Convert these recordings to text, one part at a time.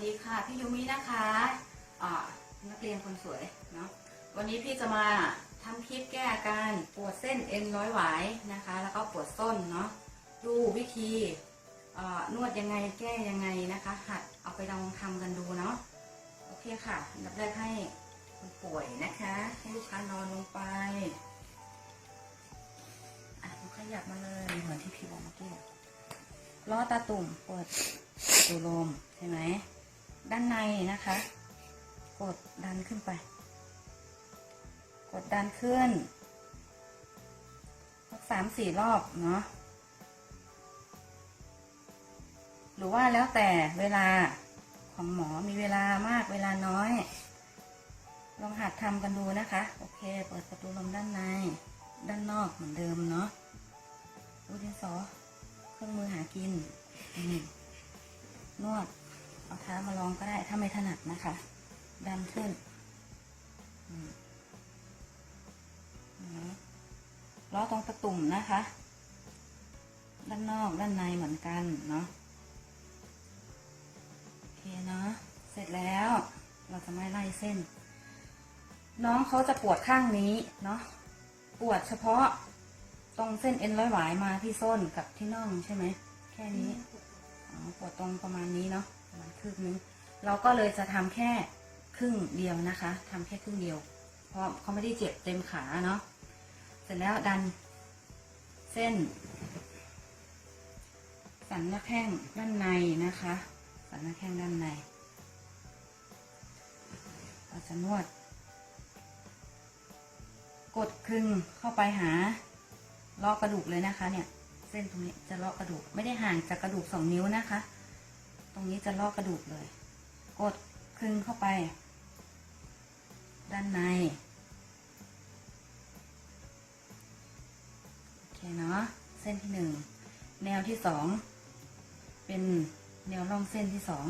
วัสดีค่ะ พี่ยูมินะคะอ่านักเรียนคนสวยเนาะวันนี้พี่จะมาทำคลิปแก้อาการปวดเส้นเอ็นร้อยหวายนะคะ แล้วก็ปวดส้นเนาะดูวิธีอ่านวดยังไงแก้ยังไงนะคะ หัดเอาไปลองทำกันดูเนาะโอเคค่ะอันดับแรกให้คนป่วยนะคะ ให้ลูกค้านอนลงไปอะขยับมาเลยเหมือนที่พี่บอกเมื่อกี้ล้อตาตุ่มเปิดดูลมใช่ไหม ด้านในนะคะ กดดันขึ้นไป กดดันขึ้นสักสามสี่รอบเนาะหรือว่าแล้วแต่เวลาของหมอมีเวลามากเวลาน้อย ลองหัดทำกันดูนะคะ โอเค เปิดประตูลมด้านใน ด้านนอกเหมือนเดิมเนาะดูดินสอเครื่องมือหากินนวด เอาเท้ามาลองก็ได้ถ้าไม่ถนัดนะคะ ดันขึ้นอืมนะล้อตรงตะตุ่มนะคะ ด้านนอกด้านในเหมือนกันเนาะโอเคเนาะเสร็จแล้วเราจะไม่ไล่เส้น น้องเขาจะปวดข้างนี้เนาะปวดเฉพาะตรงเส้นเอ็นร้อยหวายมาที่ส้นกับที่น่องใช่ไหมแค่นี้อ๋อปวดตรงประมาณนี้เนาะ ประมาณครึ่งนึงเราก็เลยจะทำแค่ครึ่งเดียวนะคะทำแค่ครึ่งเดียว เพราะเขาไม่ได้เจ็บเต็มขาเนาะเสร็จแล้วดันเส้น สันหน้าแข้งด้านในนะคะ สันหน้าแข้งด้านในเราจะนวด กดคลึงเข้าไปหาลอกกระดูกเลยนะคะเนี่ย เส้นตรงนี้จะลอกกระดูกไม่ได้ห่างจากกระดูกสองนิ้วนะคะ รงนี้จะลอกกระดูกเลย กดคลึงเข้าไป ด้านใน โอเคเนาะ เส้นที่หนึ่ง แนวที่สอง เป็นแนวร่องเส้นที่สอง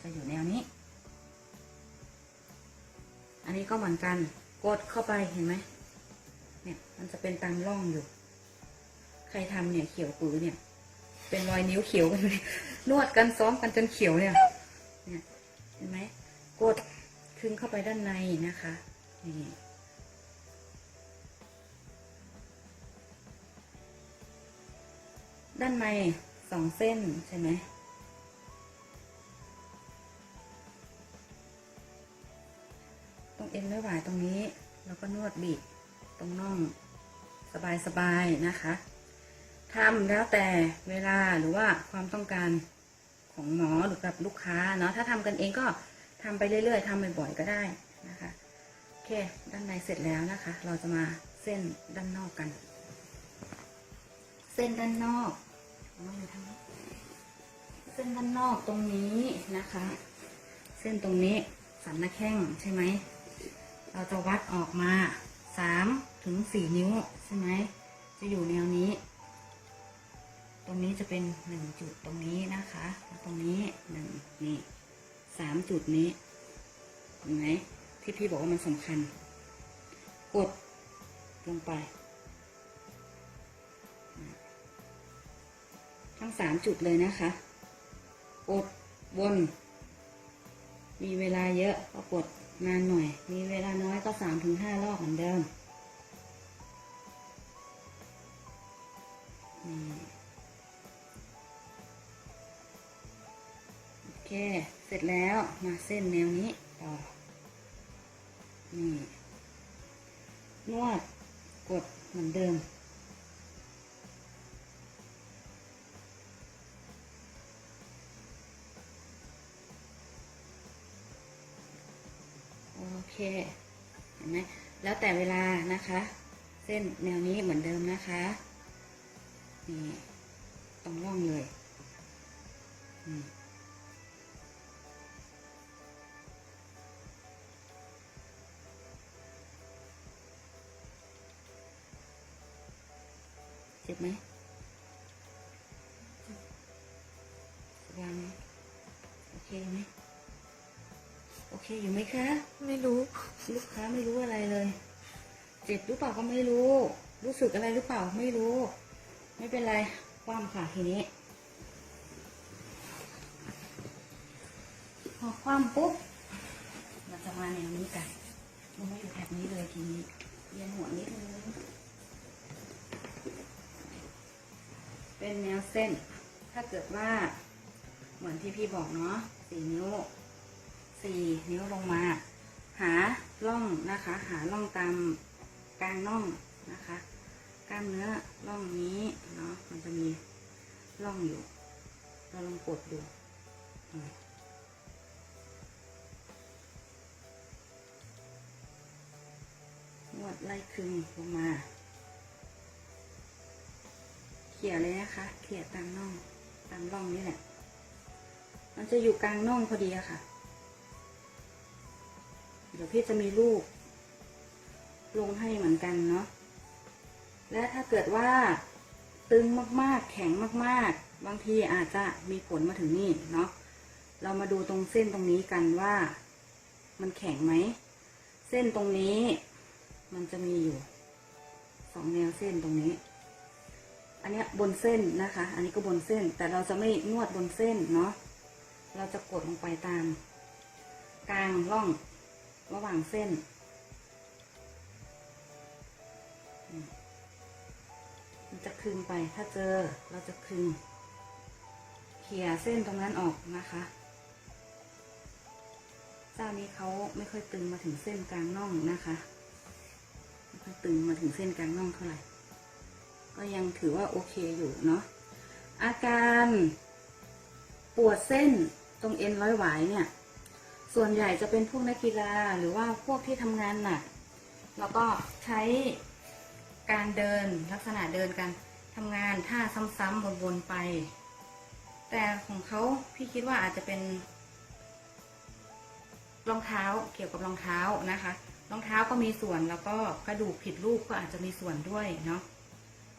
จะอยู่แนวนี้ อันนี้ก็เหมือนกัน กดเข้าไปเห็นไหม เนี่ย มันจะเป็นตามร่องอยู่ ใครทำเนี่ยเขียวปื้อเนี่ย เป็นรอยนิ้วเขียวกันเลยนวดกันซ้อมกันจนเขียวเนี่ยเนี่ยเห็นไหมกดคึงเข้าไปด้านในนะคะนี่ด้านในสองเส้นใช่ไหมตรงเอ็นไม่หวายตรงนี้ แล้วก็นวดบีบตรงน่องสบายๆนะคะ ทำแล้วแต่เวลาหรือว่าความต้องการของหมอหรือกับลูกค้าเนาะถ้าทำกันเองก็ทำไปเรื่อยๆทำบ่อยๆก็ได้นะคะโอเค ด้านในเสร็จแล้วนะคะ เราจะมาเส้นด้านนอกกัน เส้นด้านนอกเอามาอยู่ทางนี้เส้นด้านนอกตรงนี้นะคะ เส้นตรงนี้สันหน้าแข้งใช่ไหมเราจะวัดออกมาสามถึงสี่นิ้วใช่ไหมจะอยู่แนวนี้ ตรงนี้จะเป็นหนึ่งจุดตรงนี้นะคะแล้วตรงนี้หนึ่งนี่สามจุดนี้เห็นไหมที่พี่บอกว่ามันสำคัญ กดลงไป ทั้งสามจุดเลยนะคะ กดวนมีเวลาเยอะก็กดนานหน่อย มีเวลาน้อยก็สามถึงห้ารอบเหมือนเดิม เค เสร็จแล้วมาเส้นแนวนี้ต่อ นี่ นวดกดเหมือนเดิม โอเคเห็นไหมแล้วแต่เวลานะคะ เส้นแนวนี้เหมือนเดิมนะคะ นี่ตรงร่องเลย อืม เจ็บไหมสบายไหมโอเคไหมโอเคอยู่ไหมคะ ไม่รู้ ลูกค้าไม่รู้อะไรเลย เจ็บหรือเปล่าก็ไม่รู้ รู้สึกอะไรหรือเปล่าไม่รู้ ไม่เป็นไรคว่ำค่ะทีนี้อคว่ำปุ๊บเราจะมาแนวนี้กันมันไม่อยู่แถบนี้เลยทีนี้เอียนหัวนิดนึง เป็นแนวเส้น ถ้าเกิดว่าเหมือนที่พี่บอกเนาะสี่นิ้วสี่นิ้วลงมา หาร่องนะคะ หาร่องตามกลางน่องนะคะ กล้ามเนื้อร่องนี้เนาะมันจะมีร่องอยู่ เราลองกดดูนวดไล่คึงลงมา เขี่ยเลยนะคะ เขี่ยตามน่อง ตามร่องนี่แหละ มันจะอยู่กลางน่องพอดีอะค่ะ เดี๋ยวพี่จะมีรูป ลงให้เหมือนกันเนาะ และถ้าเกิดว่าตึงมากๆ แข็งมากๆ บางทีอาจจะมีผลมาถึงนี่เนาะ เรามาดูตรงเส้นตรงนี้กันว่า มันแข็งไหม เส้นตรงนี้ มันจะมีอยู่สองแนวเส้นตรงนี้ อันนี้บนเส้นนะคะ อันนี้ก็บนเส้น แต่เราจะไม่นวดบนเส้นเนาะ เราจะกดลงไปตาม กลางร่องระหว่างเส้น มันจะคึงไป ถ้าเจอเราจะคึงเขี่ยเส้นตรงนั้นออกนะคะเจ้านี้เขาไม่ค่อยตึงมาถึงเส้นกลางน่องนะคะ ไม่ค่อยตึงมาถึงเส้นกลางน่องเท่าไหร่ ก็ยังถือว่าโอเคอยู่เนาะอาการปวดเส้นตรงเอ็นร้อยหวายเนี่ย ส่วนใหญ่จะเป็นพวกนักกีฬาหรือว่าพวกที่ทำงานหนัก แล้วก็ใช้การเดินลักษณะเดินกันทำงานท่าซ้ำๆวนๆไป แต่ของเขาพี่คิดว่าอาจจะเป็น รองเท้าเกี่ยวกับรองเท้านะคะ รองเท้าก็มีส่วนแล้วก็กระดูกผิดรูปก็อาจจะมีส่วนด้วยเนาะ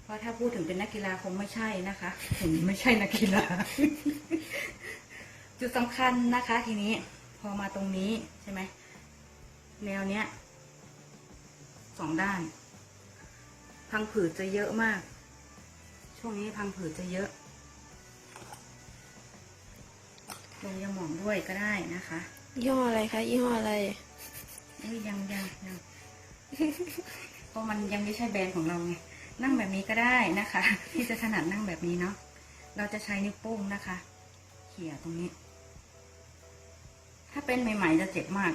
เพราะถ้าพูดถึงเป็นนักกีฬาคงไม่ใช่นะคะผมไม่ใช่นักกีฬา จุดสำคัญนะคะ ทีนี้พอมาตรงนี้ใช่ไหมแนวเนี้ยสองด้าน พังผืดจะเยอะมาก ช่วงนี้พังผืดจะเยอะลงยาหมองด้วยก็ได้นะคะยี่ห้ออะไรคะยี่ห้ออะไรเอ้ยยังยังยังเพราะมันยังไม่ใช่แบรนด์ของเราไง นั่งแบบนี้ก็ได้นะคะ ที่จะถนัดนั่งแบบนี้เนาะเราจะใช้นิ้วโป้งนะคะ เขี่ยตรงนี้ ถ้าเป็นใหม่ ๆ จะเจ็บมาก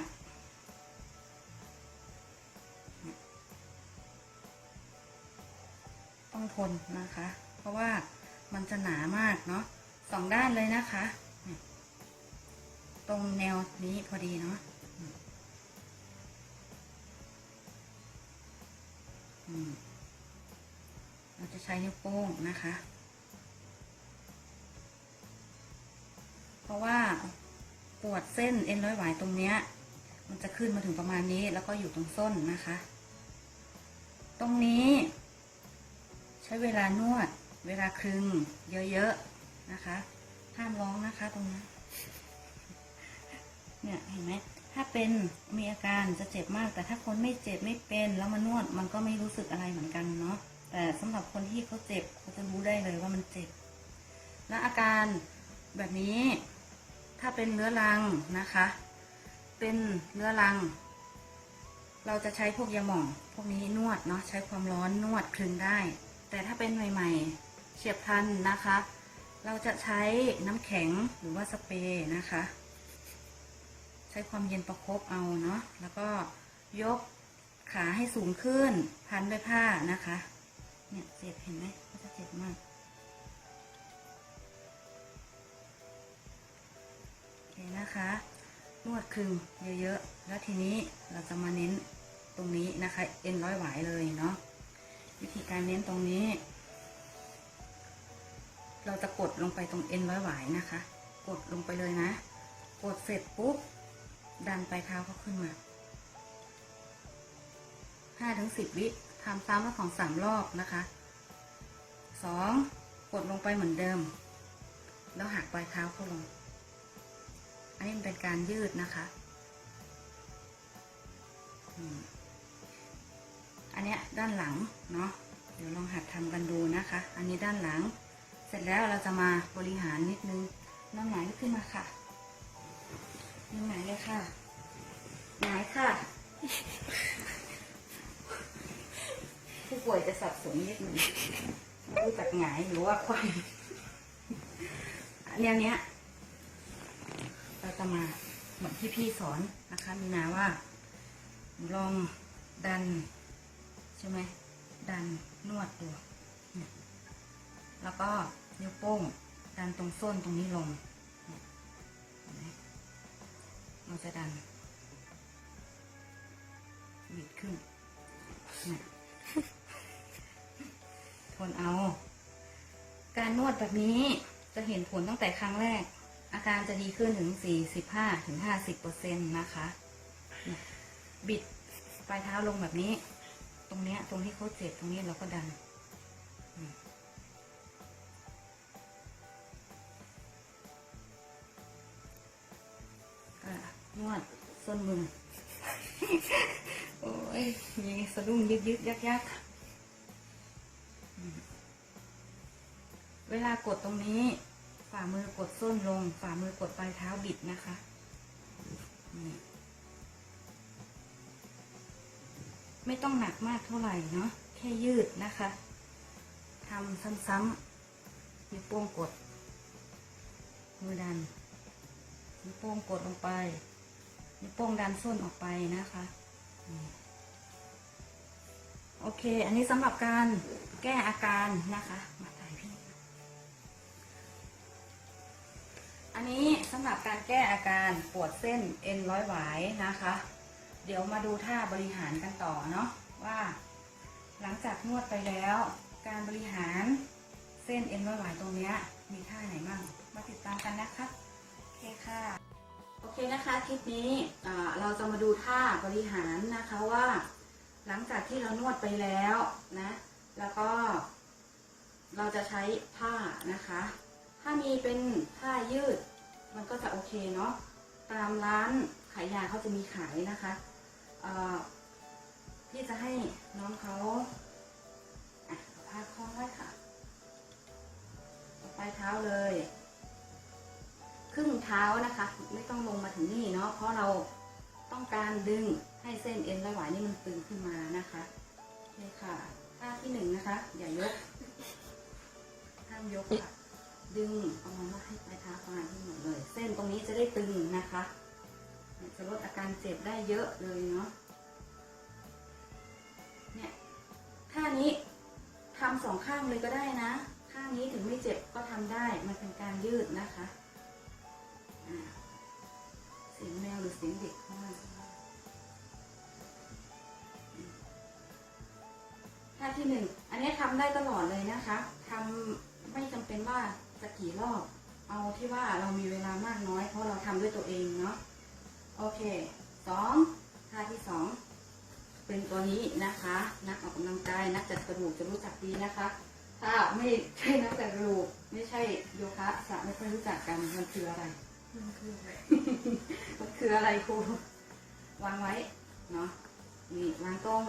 ต้องทนนะคะ เพราะว่ามันจะหนามากเนาะสองด้านเลยนะคะ ตรงแนวนี้พอดีเนาะอืม จะใช้นิ้วโป้งนะคะ เพราะว่าปวดเส้นเอ็นร้อยหวายตรงเนี้ย มันจะขึ้นมาถึงประมาณนี้แล้วก็อยู่ตรงส้นนะคะ ตรงนี้ใช้เวลานวด เวลาคลึง เยอะๆนะคะ ห้ามร้องนะคะตรงนี้เนี่ยเห็นไหมถ้าเป็นมีอาการจะเจ็บมาก แต่ถ้าคนไม่เจ็บไม่เป็น แล้วมานวดมันก็ไม่รู้สึกอะไรเหมือนกันเนาะ แต่สำหรับคนที่เขาเจ็บเขาจะรู้ได้เลยว่ามันเจ็บและอาการแบบนี้ ถ้าเป็นเรื้อรังนะคะ เป็นเรื้อรัง เราจะใช้พวกยาหม่องพวกนี้นวดเนาะใช้ความร้อนนวดคลึงได้ แต่ถ้าเป็นใหม่ ๆเฉียบพลันนะคะ เราจะใช้น้ำแข็งหรือว่าสเปรย์นะคะ ใช้ความเย็นประคบเอาเนาะแล้วก็ยกขาให้สูงขึ้นพันด้วยผ้านะคะ เนี่ยเจ็บเห็นไหมก็จะเจ็บมากโอเคนะคะ นวดคึงเยอะๆ แล้วทีนี้เราจะมาเน้นตรงนี้นะคะ เอ็นร้อยหวายเลยเนาะ วิธีการเน้นตรงนี้ เราจะกดลงไปตรงเอ็นร้อยหวายนะคะ กดลงไปเลยนะ กดเสร็จปุ๊บ ดันปลายเท้าเขาขึ้นมาห้าถึงสิบวิ ทำซ้ำแล้วของสามรอบนะคะสองกดลงไปเหมือนเดิม แล้วหักปลายเท้าเข้าลง อันนี้เป็นการยืดนะคะอันเนี้ยด้านหลังเนาะเดี๋ยวลองหัดทำกันดูนะคะ อันนี้ด้านหลัง เสร็จแล้วเราจะมาบริหารนิดนึงน้ำหงายขึ้นมาค่ะยังไงเลยค่ะหงายค่ะ ผู้ป่วยจะสับสนนิดหนึ่งรู้จักหงายหรือว่าความอันเนี้ยเนี้ยเราจะมาเหมือนที่พี่สอนนะคะมีนาว่า ลองดัน ใช่ไหมดันนวดตัวแล้วก็นิ้วโป้งดันตรงส้นตรงนี้ลงเราจะดันบิดขึ้นนี่ย ทนเอา การนวดแบบนี้จะเห็นผลตั้งแต่ครั้งแรก อาการจะดีขึ้นถึง 45ถึง50เปอร์เซ็นต์นะคะ บิดปลายเท้าลงแบบนี้ ตรงเนี้ย ตรงที่เขาเจ็บตรงนี้เราก็ดันนวดส้นมือ โอ้ยมีสะดุ้งยึกยึกยักยัก เวลากดตรงนี้ ฝ่ามือกดส้นลง ฝ่ามือกดปลายเท้าบิดนะคะนี่ไม่ต้องหนักมากเท่าไหร่เนาะแค่ยืดนะคะทำซ้ำๆนิ้วโป้งกด มือดันนิ้วโป้งกดลงไปนิ้วโป้งดันส้นออกไปนะคะโอเค อันนี้สำหรับการแก้อาการนะคะมาถ่ นนี้สำหรับการแก้อาการปวดเส้นเอ็นร้อยหวายนะคะ เดี๋ยวมาดูท่าบริหารกันต่อเนาะว่า หลังจากนวดไปแล้ว การบริหารเส้นเอ็นร้อยหวายตรงนี้มีท่าไหนบ้างมาติดตามกันนะคะโอเคค่ะโอเคนะคะคลิปนี้เราจะมาดูท่าบริหารนะคะว่า หลังจากที่เรานวดไปแล้วนะแล้วก็ เราจะใช้ผ้านะคะ ถ้ามีเป็นผ้ายืด มันก็จะโอเคเนาะตามร้านขายยาเขาจะมีขายนะคะพี่จะให้น้องเขาอะเอาผ้าคล้องไว้ค่ะปลายเท้าเลย ครึ่งเท้านะคะ ไม่ต้องลงมาถึงนี่เนาะเพราะเราต้องการดึงให้เส้นเอ็นร้อยหวายนี่มันตึงขึ้นมานะคะโอเคค่ะท่าที่หนึ่งนะคะ อย่ายกห้ามยกค่ะ ดึงเอามาให้ปลายเท้าประมาณที่หมดเลย เส้นตรงนี้จะได้ตึงนะคะ จะลดอาการเจ็บได้เยอะเลยเนาะเนี่ยท่านี้ทำสองข้างเลยก็ได้นะ ข้างนี้ถึงไม่เจ็บก็ทำได้มันเป็นการยืดนะคะเสียงแมวหรือเสียงเด็กเข้ามาท่าที่หนึ่งอันนี้ทำได้ตลอดเลยนะคะทำไม่จำเป็นว่า จะกี่รอบ เอาที่ว่าเรามีเวลามากน้อย เพราะเราทำด้วยตัวเองเนาะโอเคสองท่าที่สองเป็นตัวนี้นะคะ นักออกกำลังกายนักจัดกระดูกจะรู้จักดีนะคะ ถ้าไม่ใช่นักจัดกระดูกไม่ใช่โยคะจะไม่ค่อยรู้จักกันมันคืออะไรมันคืออะไรมันคืออะไรครูวางไว้เนาะนี่วางตรง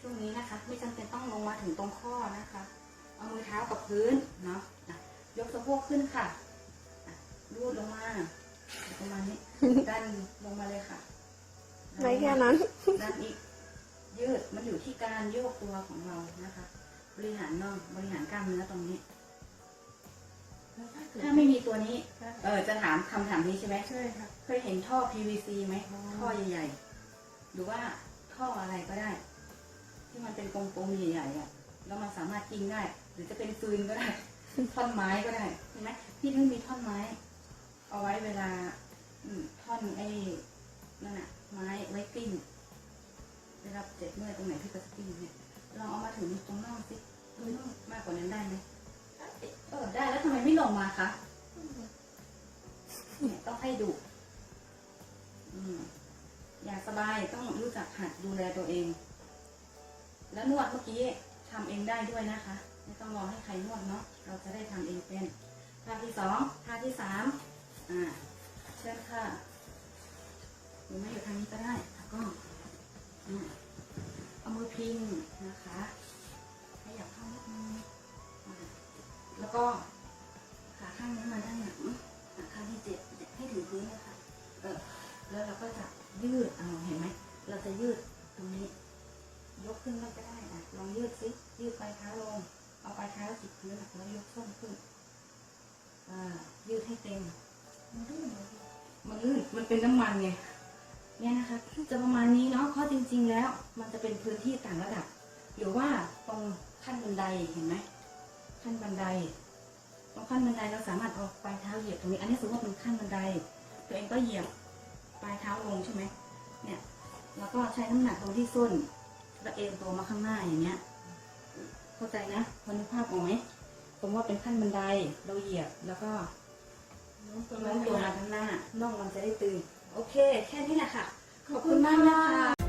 ช่วงนี้นะคะ ไม่จำเป็นต้องลงมาถึงตรงข้อนะคะ เอามือเท้ากับพื้นเนาะอะ ยกสะโพกขึ้นค่ะอะรูดลงมา ประมาณนี้ ดันลงมาเลยค่ะไม่แค่นั้นด้านอีก ยืด มันอยู่ที่การโยกตัวของเรานะคะ บริหารน่อง บริหารกล้ามเนื้อตรงนี้แล้วถ้าเกิดถ้าไม่มีตัวนี้ เออ จะถามคำถามนี้ใช่ไหมใช่ค่ะ เคยเห็นท่อ PVC ไหมอ๋อท่อใหญ่ๆ หรือว่าท่ออะไรก็ได้ ที่มันเป็นกลมๆใหญ่ๆอะ แล้วมันสามารถกิ้งได้ หรือจะเป็นฟืนก็ได้ ท่อนไม้ก็ได้เห็นไหมพี่ถึงมีท่อนไม้ เอาไว้เวลาท่อนไอ้นั่นน่ะไม้ไว้กิ้งเวลาเจ็บเมื่อยตรงไหนพี่ก็จะกิ้งเนี่ยลองเอามาถึงตรงน่องสิตรงน่องมากกว่านั้นได้ไหมเออได้แล้วทำไมไม่ลงมาคะเนี่ยต้องให้ดูอืมอยากสบายต้องรู้จักหัดดูแลตัวเอง แล้วนวดเมื่อกี้ทำเองได้ด้วยนะคะ ไม่ต้องรอให้ใครนวดเนาะเราจะได้ทำเองเป็นท่าที่สองท่าที่สามอ่าเชิญค่ะหรือไม่อยู่ทางนี้ก็ได้แล้วก็เอามือพิงนะคะขยับเข้านิดนึงอ่าแล้วก็ขาข้างนี้มาด้านหลังขาข้างที่เจ็บให้ถึงพื้นเลยค่ะเออแล้วเราก็จะยืดเอาเห็นไหมเราจะยืดตรงนี้ ยกขึ้นก็ได้อะลองยืดสิยืดไปเท้าลง เอาปลายเท้าจิกพื้นอะแล้วยกส้นขึ้น อ่า ยืดให้เต็ม มันลื่นเลยพี่มันลื่น มันเป็นน้ำมันไง เนี่ยนะคะ จะประมาณนี้เนาะเพราะจริง ๆ แล้ว มันจะเป็นพื้นที่ต่างระดับ หรือว่าตรงขั้นบันไดเห็นไหม ขั้นบันได ตรงขั้นบันไดเราสามารถเอาปลายเท้าเหยียบตรงนี้ อันนี้สมมติว่าเป็นขั้นบันได ตัวเองก็เหยียบปลายเท้าลงใช่ไหมเนี่ย แล้วก็ใช้น้ำหนักตรงที่ส้นแล้วเอ็นตัวมาข้างหน้าอย่างเงี้ย เข้าใจนะพอนึกภาพออกไหมสมมติว่าเป็นขั้นบันไดเราเหยียบแล้วก็น้องตัวโน้นั้มนตัวตัวมาข้างหน้าน้องมันจะได้ตึงโอเค แค่นี้แหละค่ะ ขอบคุณมากนะคะ